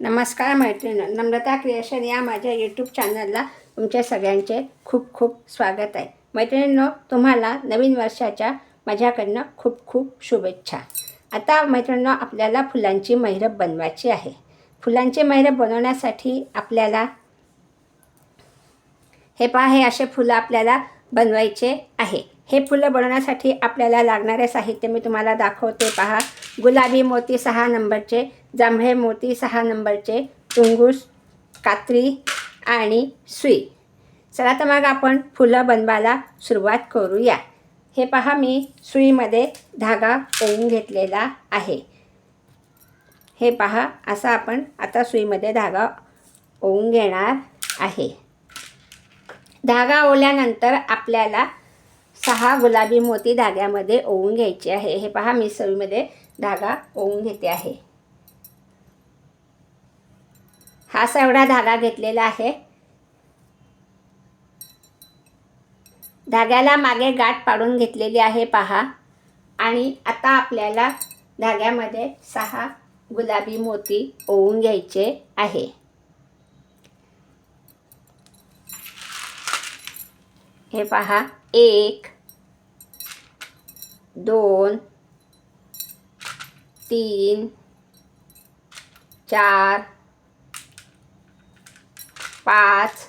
नमस्कार मैत्रिणी नम्रता क्रिएशन या माझ्या यूट्यूब चॅनलला तुमच्या सगळ्यांचे खूप खूप स्वागत आहे. मैत्रिणींनो तुम्हाला नवीन वर्षाच्या माझ्याकडनं खूप खूप शुभेच्छा. आता मैत्रिणींनो आपल्याला फुलांची मैरप बनवायची आहे. फुलांची मैरप बनवण्यासाठी आपल्याला हे पहा हे असे फुलं आपल्याला बनवायचे आहे. हे फुलं बनवण्यासाठी आपल्याला लागणारे साहित्य मी तुम्हाला दाखवते पहा. गुलाबी मोती सहा नंबरचे जांभळे मोती सहा नंबरचे तुंगूस कात्री आणि सुई. चला तर मग आपण फुलं बनवायला सुरुवात करूया. हे पहा मी सुईमध्ये धागा ओवून घेतलेला आहे. हे पहा असा आपण आता सुईमध्ये धागा ओवून घेणार आहे. धागा ओवल्यानंतर आपल्याला सहा गुलाबी मोती धाग्यामध्ये ओवून घ्यायचे आहे. हे पहा मी सवीमध्ये धागा ओवून घेते आहे. हा एवढा धागा घेतलेला आहे. धाग्याला मागे गाठ पाडून घेतलेली आहे पहा. आणि आता आपल्याला धाग्यामध्ये सहा गुलाबी मोती ओवून घ्यायचे आहे. हे पहा. एक दोन तीन चार पाच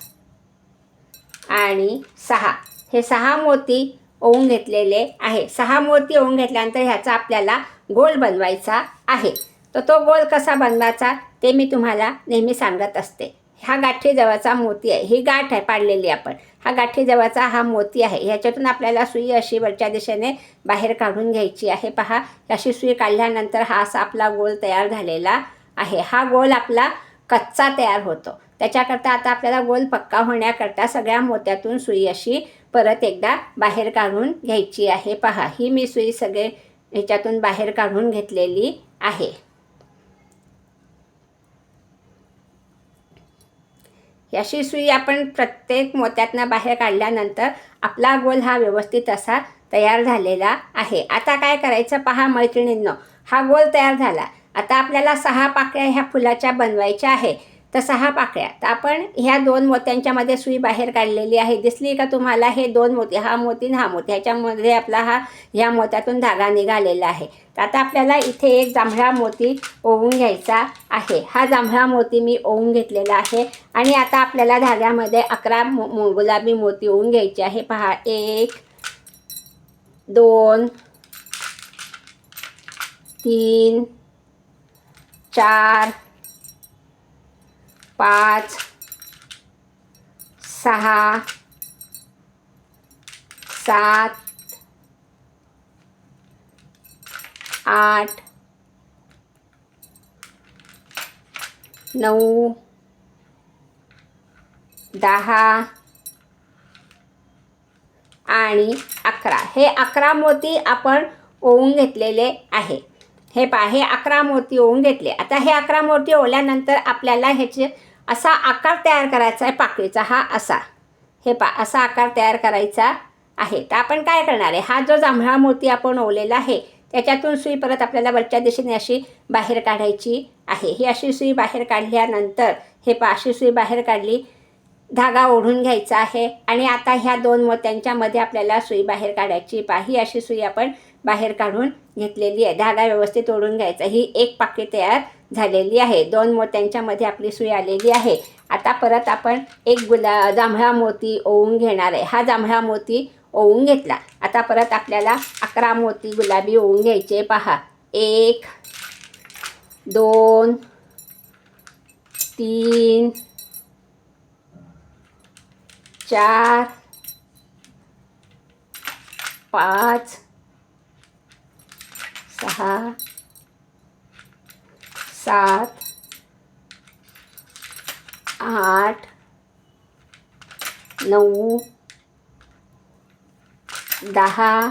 आणि सहा. हे सहा मोती ओवून घेतलेले आहे. सहा मोती ओवून घेतल्यानंतर ह्याचा आपल्याला गोल बनवायचा आहे. तर तो गोल कसा बनवायचा ते मी तुम्हाला नेहमी सांगत असते. हा गाठीजवळचा मोती आहे. ही गाठ आहे पाडलेली आपण. हा गाठीजवळचा हा मोती आहे. ह्याच्यातून आपल्याला सुई अशी वरच्या दिशेने बाहेर काढून घ्यायची आहे. पहा अशी सुई काढल्यानंतर हा असा आपला गोल तयार झालेला आहे. हा गोल आपला कच्चा तयार होतो. त्याच्याकरता आता आपल्याला गोल पक्का होण्याकरता सगळ्या मोत्यातून सुई अशी परत एकदा बाहेर काढून घ्यायची आहे. पहा ही मी सुई सगळे ह्याच्यातून बाहेर काढून घेतलेली आहे. अशी सुई आपण प्रत्येक मोत्यातनं बाहेर काढल्यानंतर आपला गोल हा व्यवस्थित असा तयार झालेला आहे. आता काय करायचं पहा मैत्रिणींनो हा गोल तयार झाला. आता आपल्याला सहा पाकळ्या ह्या फुलाच्या बनवायच्या आहे. तर सहा पाकळ्या. तर आपण ह्या दोन मोत्यांच्यामध्ये सुई बाहेर काढलेली आहे. दिसली का तुम्हाला? हे दोन मोती हा मोती आणि हा मोती. ह्याच्यामध्ये आपला हा ह्या मोत्यातून धागा निघालेला आहे. तर आता आपल्याला इथे एक जांभळा मोती ओवून घ्यायचा आहे. हा जांभळा मोती मी ओवून घेतलेला आहे. आणि आता आपल्याला धाग्यामध्ये अकरा मो मो गुलाबी मोती ओवून घ्यायचे आहे. पहा एक दोन तीन चार पाच सहा सात आठ नऊ दहा आणि अकरा. हे अकरा मोती आपण ओवून घेतलेले आहे. हे पा हे अकरा मोती ओवून घेतले. आता हे अकरा मोती ओवल्यानंतर आपल्याला ह्याचे असा आकार तयार करायचा आहे पाकळीचा हा असा. हे पा असा आकार तयार करायचा आहे. तर आपण काय करणार आहे? हा जो जांभळा मोती आपण ओवलेला आहे त्याच्यातून सुई परत आपल्याला वरच्या दिशेने अशी बाहेर काढायची आहे. ही अशी सुई बाहेर काढल्यानंतर हे पा अशी सुई बाहेर काढली धागा ओढून घ्यायचा आहे. आणि आता ह्या दोन मोत्यांच्यामध्ये आपल्याला सुई बाहेर काढायची. पा ही अशी सुई आपण बाहेर काढून घेतलेली आहे. धागा व्यवस्थित ओढून घ्यायचा. ही एक पाकी तयार झालेली आहे. दोन मोत्यांच्यामध्ये आपली सुई आलेली आहे. आता परत आपण एक गुला जांभळा मोती ओवून घेणार आहे. हा जांभळा मोती ओवून घेतला. आता परत आपल्याला अकरा मोती गुलाबी ओवून घ्यायचे पहा. एक दोन तीन चार पाच सहा सात आठ नऊ दहा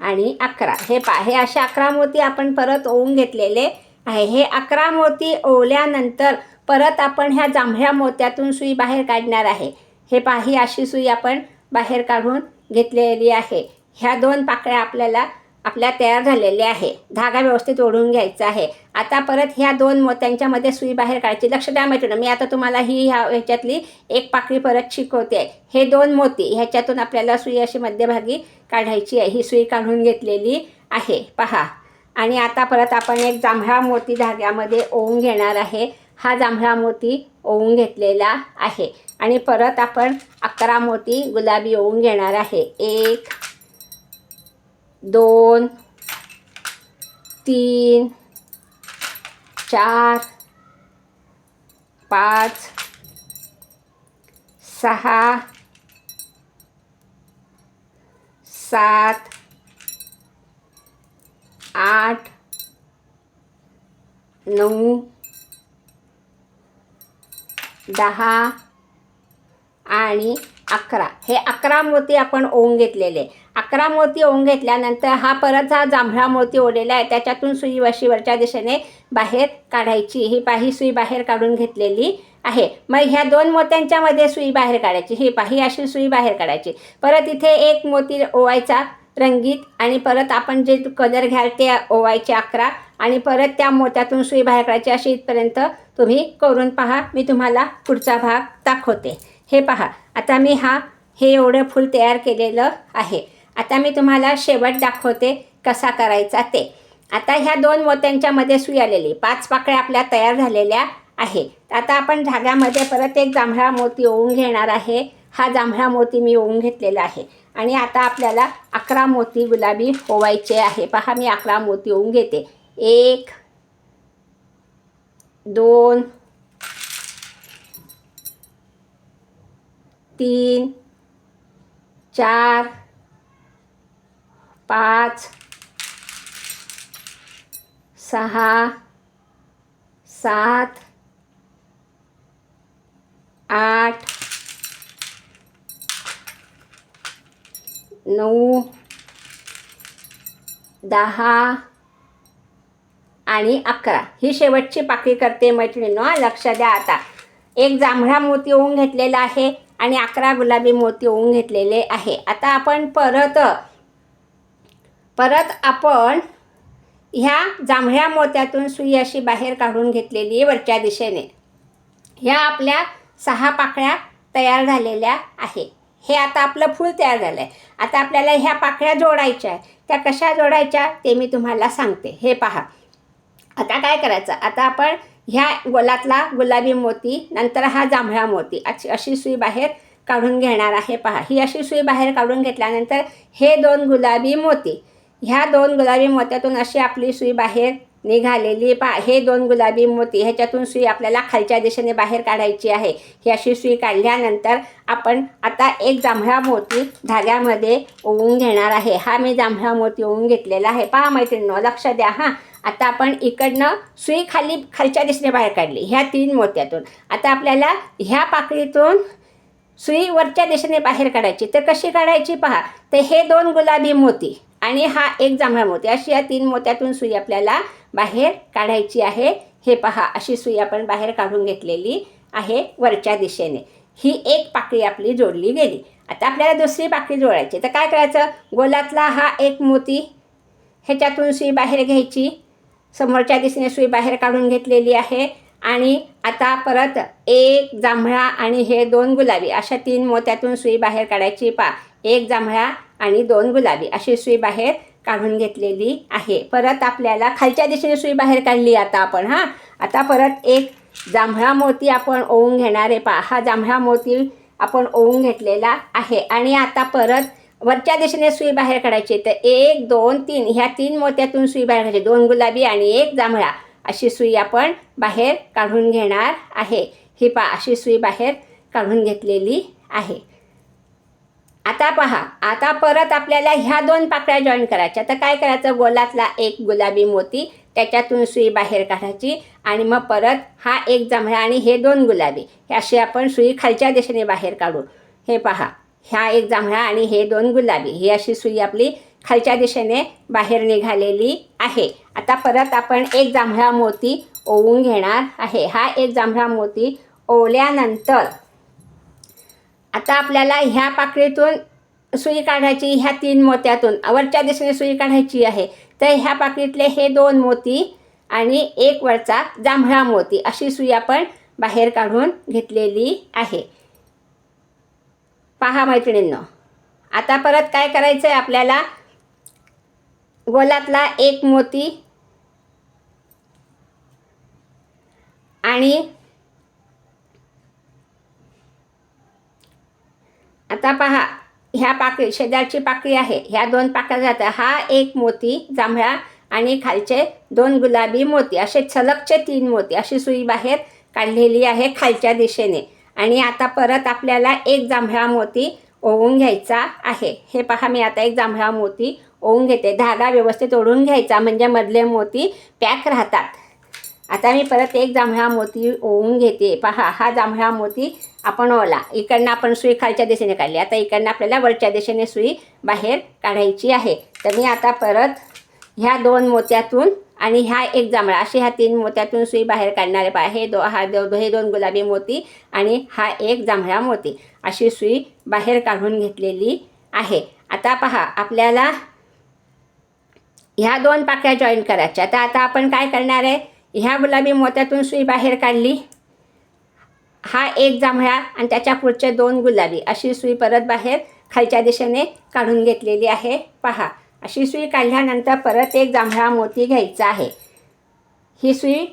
आणि अकरा. हे पा हे असे अकरा मोती आपण परत ओवून घेतलेले आहे. हे अकरा मोती ओवल्यानंतर परत आपण ह्या जांभळ्या मोत्यातून सुई बाहेर काढणार आहे. हे पहा ही अशी सुई आपण बाहेर काढून घेतलेली आहे. ह्या दोन पाकळ्या आपल्याला आपल्या तयार झालेले आहे. धागा व्यवस्थित ओढून घ्यायचा आहे. आता परत ह्या दोन मोत्यांच्यामध्ये सुई बाहेर काढायची. लक्ष द्या मैत्रिणी मी आता तुम्हाला ही ह्या ह्याच्यातली एक पाकळी परत शिकवते. हे दोन मोती ह्याच्यातून आपल्याला सुई अशी मध्यभागी काढायची आहे. ही सुई काढून घेतलेली आहे. पहा. आणि आता परत आपण एक जांभळा मोती धाग्यामध्ये ओवून घेणार आहे. हा जांभळा मोती ओवून घेतलेला आहे. आणि परत आपण अकरा मोती गुलाबी ओवून घेणार आहे. एक दोन तीन चार पाच सहा सात आठ नऊ दहा आणि अकरा. हे अकरा मोती आपण ओवून घेतलेले. अकरा मोती ओवून घेतल्यानंतर हा परत हा जांभळा मोती ओढलेला आहे. त्याच्यातून सुई वशीवरच्या दिशेने बाहेर काढायची. ही पाही सुई बाहेर काढून घेतलेली आहे. मग ह्या दोन मोत्यांच्यामध्ये सुई बाहेर काढायची. ही पाही अशी सुई बाहेर काढायची. परत इथे एक मोती ओवायचा रंगीत आणि परत आपण जे कलर घ्याल ते ओवायचे अकरा आणि परत त्या मोत्यातून सुई बाहेर काढायची. अशी इथपर्यंत तुम्ही करून पहा. मी तुम्हाला पुढचा भाग दाखवते. हे पहा आता मी हा हे एवढं फूल तयार केलेलं आहे. आता मी तुम्हाला शेवट दाखवते कसा करायचा ते. आता ह्या दोन मोत्यांच्यामध्ये सुई आलेली पाच पाकळ्या आपल्या तयार झालेल्या आहे. आता आपण धाग्यामध्ये परत एक जांभळा मोती ओवून घेणार आहे. हा जांभळा मोती मी ओवून घेतलेला आहे. आणि आता आपल्याला अकरा मोती गुलाबी ओवायचे आहे. पहा मी अकरा मोती ओवून घेते. एक दोन तीन चार पाच सहा सात आठ नऊ दहा आणि अकरा. ही शेवटची पाकळी करते मैत्रिणींनो. लक्ष द्या आता. एक जांभळा मोती ओवून घेतलेला आहे आणि अकरा गुलाबी मोती ओवून घेतलेले आहे. आता आपण परत परत आपण ह्या जांभळ्या मोत्यातून सुई अशी बाहेर काढून घेतलेली आहे वरच्या दिशेने. ह्या आपल्या सहा पाकळ्या तयार झालेल्या आहे. हे आता आपलं फूल तयार झालं आहे आता आपल्याला ह्या पाकळ्या जोडायच्या आहे त्या कशा जोडायच्या ते मी तुम्हाला सांगते. हे पहा. आता काय करायचं? आता आपण ह्या गोलातला गुलाबी मोती नंतर हा जांभळा मोती अशी अशी सुई बाहेर काढून घेणार आहे. पहा. ही अशी सुई बाहेर काढून घेतल्यानंतर हे दोन गुलाबी मोती. ह्या दोन गुलाबी मोत्यातून अशी आपली सुई बाहेर निघालेली पा हे दोन गुलाबी मोती ह्याच्यातून सुई आपल्याला खालच्या दिशेने बाहेर काढायची आहे. ही अशी सुई काढल्यानंतर आपण आता एक जांभळा मोती धाग्यामध्ये ओवून घेणार आहे. हा मी जांभळा मोती ओवून घेतलेला आहे. पहा मैत्रिणीनो लक्ष द्या हां. आता आपण इकडनं सुई खाली खालच्या दिशेने बाहेर काढली ह्या तीन मोत्यातून. आता आपल्याला ह्या पाकळीतून सुई वरच्या दिशेने बाहेर काढायची. तर कशी काढायची पहा? तर हे दोन गुलाबी मोती आणि हा एक जांभळा मोती. अशी या तीन मोत्यातून सुई आपल्याला बाहेर काढायची आहे. हे पहा अशी सुई आपण बाहेर काढून घेतलेली आहे वरच्या दिशेने. ही एक पाकळी आपली जोडली गेली. आता आपल्याला दुसरी पाकळी जोडायची तर काय करायचं? गोलातला हा एक मोती ह्याच्यातून सुई बाहेर घ्यायची. समोरच्या दिशेने सुई बाहेर काढून घेतलेली आहे. आणि आता परत एक जांभळा आणि हे दोन गुलाबी अशा तीन मोत्यातून सुई बाहेर काढायची. पा एक जांभळा आणि दोन गुलाबी अशी सुई बाहेर काढून घेतलेली आहे. परत आपल्याला खालच्या दिशेने सुई बाहेर काढली आता आपण हां. आता परत एक जांभळा मोती आपण ओवून घेणार आहे पा हा जांभळा मोती आपण ओवून घेतलेला आहे. आणि आता परत वरच्या दिशेने सुई बाहेर काढायची तर एक दोन तीन ह्या तीन मोत्यातून सुई बाहेर काढायची. दोन गुलाबी आणि एक जांभळा अशी सुई आपण बाहेर काढून घेणार आहे. ही पा अशी सुई बाहेर काढून घेतलेली आहे. आता पहा आता परत आपल्याला ह्या दोन पाकळ्या जॉईन करायच्या. तर काय करायचं? गोलातला एक गुलाबी मोती त्याच्यातून सुई बाहेर काढायची आणि मग परत हा एक जांभळा आणि हे दोन गुलाबी. हे अशी आपण सुई खालच्या दिशेने बाहेर काढू हे पहा ह्या एक जांभळा आणि हे दोन गुलाबी. ही अशी सुई आपली खालच्या दिशेने बाहेर निघालेली आहे. आता परत आपण एक जांभळा मोती ओवून घेणार आहे. हा एक जांभळा मोती ओवल्यानंतर आता आपल्याला ह्या पाकळीतून सुई काढायची ह्या तीन मोत्यातून वरच्या दिशेने सुई काढायची आहे. तर ह्या पाकळीतले हे दोन मोती आणि एक वरचा जांभळा मोती अशी सुई आपण बाहेर काढून घेतलेली आहे. पहा मैत्रिणींनो आता परत काय करायचं आहे आपल्याला? गोलातला एक मोती आणि आता पहा ह्या पाकळी शेजारची पाकळी आहे. ह्या दोन पाकळ्या जातात. हा एक मोती जांभळा आणि खालचे दोन गुलाबी मोती. असे सलगचे तीन मोती. अशी सुई बाहेर काढलेली आहे खालच्या दिशेने. आणि आता परत आपल्याला एक जांभळा मोती ओवून घ्यायचा आहे. हे पहा मी आता एक जांभळा मोती ओवून घेते. धागा व्यवस्थित ओढून घ्यायचा म्हणजे मधले मोती पॅक राहतात. आता मी परत एक जांभळा मोती ओवून घेते. पहा हा जांभळा मोती आपण ओला. इकडनं आपण सुई खालच्या दिशेने काढली. आता इकडनं आपल्याला वरच्या दिशेने सुई बाहेर काढायची आहे. तर मी आता परत ह्या दोन मोत्यातून आणि ह्या एक जांभळा अशी ह्या तीन मोत्यातून सुई बाहेर काढणारे पहा. हे दो हा दो हे दोन गुलाबी मोती आणि हा एक जांभळा मोती. अशी सुई बाहेर काढून घेतलेली आहे. आता पहा आपल्याला ह्या दोन पाकळ्या जॉईन करायच्या. तर आता आपण काय करणार आहे? ह्या गुलाबी मोत्यातून सुई बाहेर काढली. हा एक जांभळा आणि त्याच्या पुढचे दोन गुलाबी. अशी सुई परत बाहेर खालच्या दिशेने काढून घेतलेली आहे. पहा अशी सुई काढल्यानंतर परत एक जांभळा मोती घ्यायचा आहे. ही सुई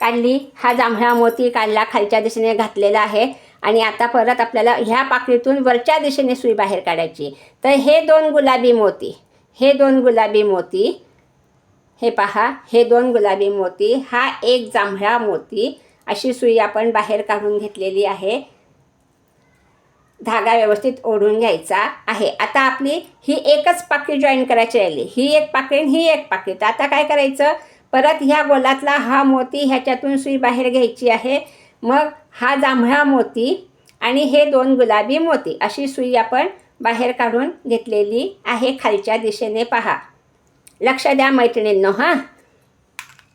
काढली हा जांभळा मोती काढला खालच्या दिशेने घातलेला आहे आणि आता परत आपल्याला ह्या पाकळीतून वरच्या दिशेने सुई बाहेर काढायची. तर हे दोन गुलाबी मोती हे दोन गुलाबी मोती हे पहा हे दोन गुलाबी मोती हा एक जांभळा मोती अशी सुई आपण बाहेर काढून घेतलेली आहे. धागा व्यवस्थित ओढून घ्यायचा आहे. आता आपली ही एकच पाकळी जॉईन करायची राहिली. ही एक पाकळी आणि ही एक पाकळी. तर आता काय करायचं? परत ह्या गोलातला हा मोती ह्याच्यातून सुई बाहेर घ्यायची आहे. मग हा जांभळा मोती आणि हे दोन गुलाबी मोती अशी सुई आपण बाहेर काढून घेतलेली आहे खालच्या दिशेने पहा. लक्ष द्या मैत्रिणींनो हां.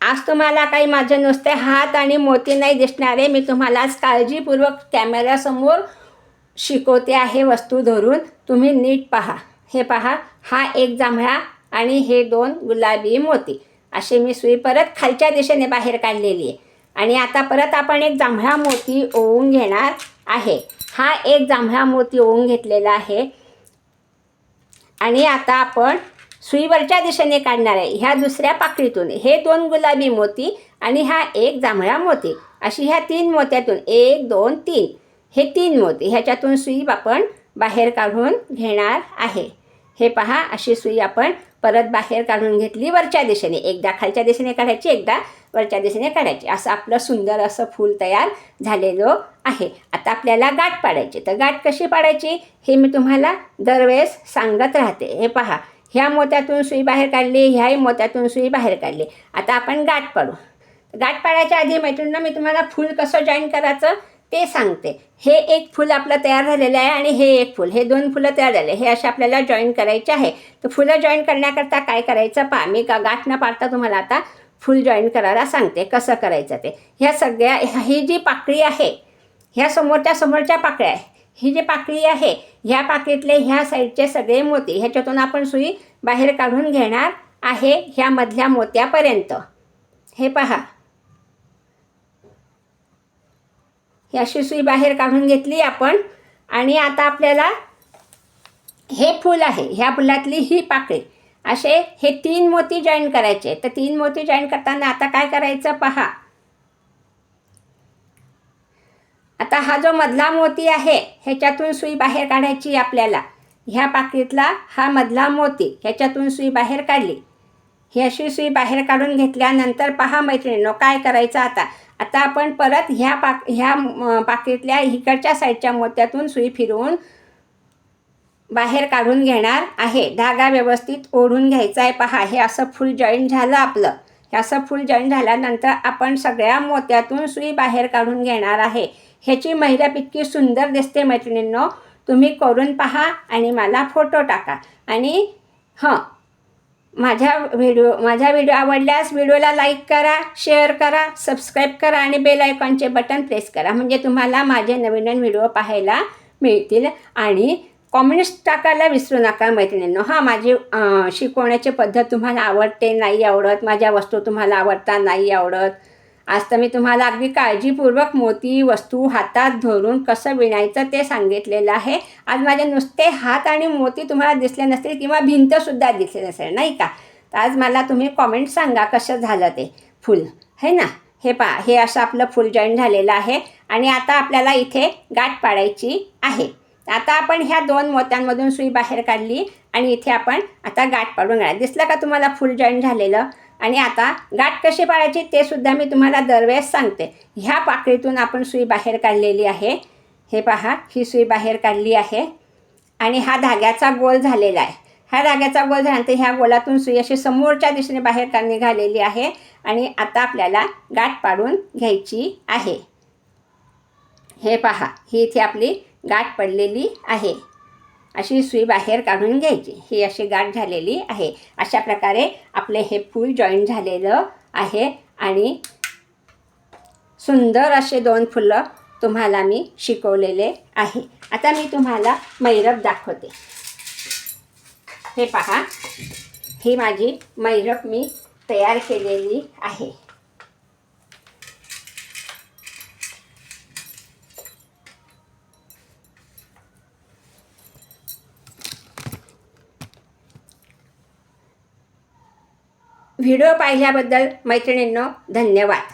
आज तुम्हाला काही माझे नुसते हात आणि मोती नाही दिसणारे मी तुम्हाला आज काळजीपूर्वक कॅमेऱ्यासमोर शिकवते आहे वस्तू धरून. तुम्ही नीट पहा. हे पहा हा एक जांभळा आणि हे दोन गुलाबी मोती. असे मी सुई परत खालच्या दिशेने बाहेर काढलेली आहे. आणि आता परत आपण एक जांभळा मोती ओवून घेणार आहे. हा एक जांभळा मोती ओवून घेतलेला आहे. आणि आता आपण सुईवरच्या दिशेने काढणार आहे ह्या दुसऱ्या पाकळीतून हे दोन गुलाबी मोती आणि हा एक जांभळा मोती. अशी ह्या तीन मोत्यातून एक दोन तीन. हे तीन मोती ह्याच्यातून सुई आपण बाहेर काढून घेणार आहे. हे पहा अशी सुई आपण परत बाहेर काढून घेतली वरच्या दिशेने. एकदा खालच्या दिशेने काढायची एकदा वरच्या दिशेने काढायची. असं आपलं सुंदर असं फूल तयार झालेलं आहे. आता आपल्याला गाठ पाडायची. तर गाठ कशी पाडायची? हे मी तुम्हाला दरवेळेस सांगत राहते. हे पहा ह्या मोत्यातून सुई बाहेर काढली ह्याही मोत्यातून सुई बाहेर काढली. आता आपण गाठ पाडू. गाठ पाडायच्या आधी मैत्रिणींना मी तुम्हाला फूल कसं जॉईन करायचं ते सांगते. हे एक फूल आपलं तयार झालेलं आहे आणि हे एक फूल. हे दोन फुलं तयार झाले. हे असे आपल्याला जॉईन करायचे आहे. तर फुलं जॉईन करण्याकरता काय करायचं पहा. मी का गाठ न पाडता तुम्हाला आता फुल जॉईन करायला सांगते कसं करायचं ते. ह्या सगळ्या ही जी पाकळी आहे ह्या समोरच्या समोरच्या पाकळ्या आहे. ही जी पाकळी आहे ह्या पाकळीतले ह्या साईडचे सगळे मोती ह्याच्यातून आपण सुई बाहेर काढून घेणार आहे ह्या मधल्या मोत्यापर्यंत. हे पहा. ही अशी सुई बाहेर काढून घेतली आपण आणि आता आपल्याला हे फूल आहे ह्या फुलातली ही पाकळी. असे हे तीन मोती जॉईन करायचे. तर तीन मोती जॉईन करताना आता काय करायचं पहा. आता हा जो मधला मोती आहे ह्याच्यातून सुई बाहेर काढायची आपल्याला. ह्या पाकळीतला हा मधला मोती ह्याच्यातून सुई बाहेर काढली. ही अशी सुई बाहेर काढून घेतल्यानंतर पहा मैत्रिणीनो काय करायचं आता? आता आपण परत ह्या पाक ह्या म, इकडच्या साईडच्या मोत्यातून सुई फिरवून बाहेर काढून घेणार आहे. धागा व्यवस्थित ओढून घ्यायचा आहे. पहा हे असं फुल जॉईन झालं आपलं. हे असं फुल जॉईन झाल्यानंतर आपण सगळ्या मोत्यातून सुई बाहेर काढून घेणार आहे. ह्याची महिरप इतकी सुंदर दिसते मैत्रिणींनो. तुम्ही करून पहा आणि मला फोटो टाका. आणि हं माझ्या व्हिडिओ माझा व्हिडिओ आवडल्यास व्हिडिओला लाईक करा शेअर करा सबस्क्राईब करा आणि बेल आयकॉनचे बटन प्रेस करा. म्हणजे तुम्हाला माझे नवीन नवीन व्हिडिओ पाहायला मिळतील आणि कॉमेंट्स टाकायला विसरू नका मैत्रिणींनो. हां माझी शिकवण्याची पद्धत तुम्हाला आवडते नाही आवडत माझ्या वस्तू तुम्हाला आवडतात नाही आवडत. आज तर मी तुम्हाला अगदी काळजीपूर्वक मोती वस्तू हातात धरून कसं विणायचं ते सांगितलेलं आहे. आज माझे नुसते हात आणि मोती तुम्हाला दिसले नसतील किंवा भिंतसुद्धा दिसली नसेल नाही का? तर आज मला तुम्ही कॉमेंट सांगा कसं झालं ते फुल है ना? हे पा हे असं आपलं फुल जॉईन झालेलं आहे आणि आता आपल्याला इथे गाठ पाडायची आहे. आता आपण ह्या दोन मोत्यांमधून सुई बाहेर काढली आणि इथे आपण आता गाठ पाडून घेणार. दिसलं का तुम्हाला फुल जॉईन झालेलं? आणि आता गाठ कशी पाळायची ते सुद्धा मी तुम्हाला दरवेळेस सांगते. ह्या पाकळीतून आपण सुई बाहेर काढलेली आहे. हे पहा ही सुई बाहेर काढली आहे. आणि हा धाग्याचा गोल झालेला आहे. ह्या धाग्याचा गोल झाल्यानंतर ह्या गोलातून सुई अशी समोरच्या दिशेने बाहेर का निघालेली आहे. आणि आता आपल्याला गाठ पाडून घ्यायची आहे. हे पहा ही इथे आपली गाठ पडलेली आहे. अशी सुई बाहेर काढून घ्यायची. ही अशी गाठ झालेली आहे. अशा प्रकारे आपले हे फूल जॉईन झालेलं आहे आणि सुंदर असे दोन फुलं तुम्हाला मी शिकवलेले आहे. आता मी तुम्हाला मैरप दाखवते. हे पहा. ही माझी मैरप मी तयार केलेली आहे. व्हिडिओ पाहिल्याबद्दल मैत्रिणींनो धन्यवाद.